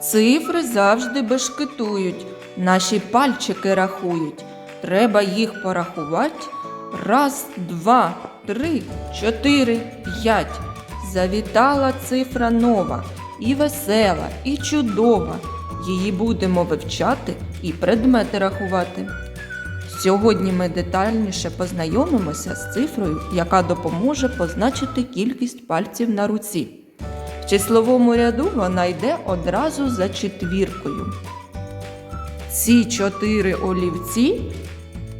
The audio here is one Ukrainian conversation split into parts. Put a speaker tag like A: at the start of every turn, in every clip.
A: Цифри завжди бешкетують, наші пальчики рахують. Треба їх порахувати. Раз, два, три, чотири, п'ять. Завітала цифра нова, і весела, і чудова. Її будемо вивчати і предмети рахувати. Сьогодні ми детальніше познайомимося з цифрою, яка допоможе позначити кількість пальців на руці. Числовому ряду вона йде одразу за четвіркою. Ці чотири олівці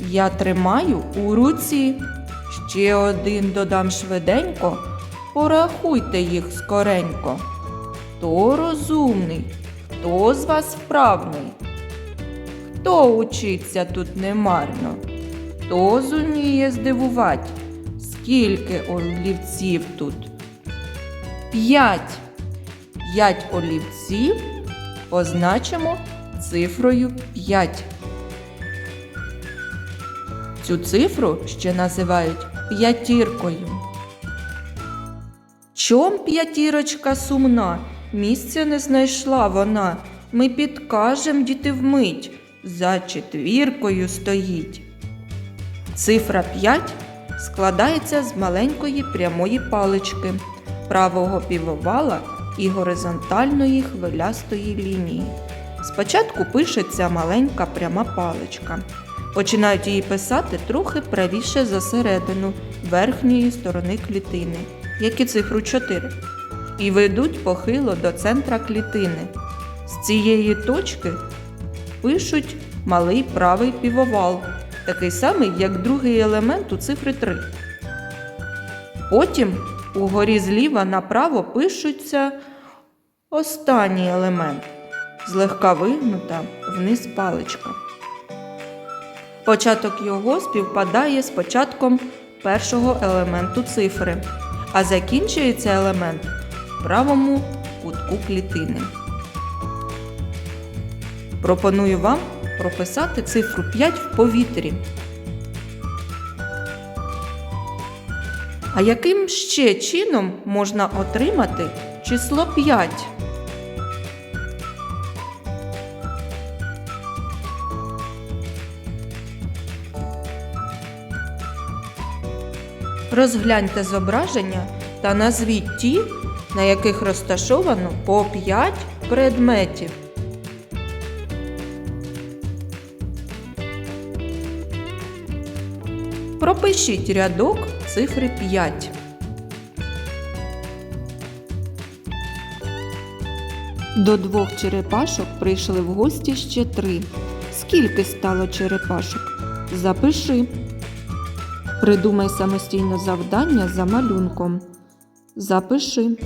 A: я тримаю у руці. Ще один додам швиденько. Порахуйте їх скоренько. Хто розумний, хто з вас вправний? Хто учиться тут немарно? Хто зуміє здивувати? Скільки олівців тут? П'ять. П'ять олівців позначимо цифрою 5. Цю цифру ще називають п'ятіркою. Чом п'ятірочка сумна? Місця не знайшла вона. Ми підкажем діти вмить. За четвіркою стоїть. Цифра 5 складається з маленької прямої палички, правого півовала і горизонтальної хвилястої лінії. Спочатку пишеться маленька пряма паличка. Починають її писати трохи правіше за середину верхньої сторони клітини, як і цифру 4, і ведуть похило до центра клітини. З цієї точки пишуть малий правий півовал, такий самий, як другий елемент у цифри 3. Потім угорі зліва направо пишуться останній елемент, злегка вигнута вниз паличка. Початок його співпадає з початком першого елементу цифри, а закінчується елемент в правому кутку клітини. Пропоную вам прописати цифру 5 в повітрі. А яким ще чином можна отримати число 5? Розгляньте зображення та назвіть ті, на яких розташовано по 5 предметів. Пропишіть рядок цифри 5. До двох черепашок прийшли в гості ще три. Скільки стало черепашок? Запиши. Придумай самостійно завдання за малюнком. Запиши.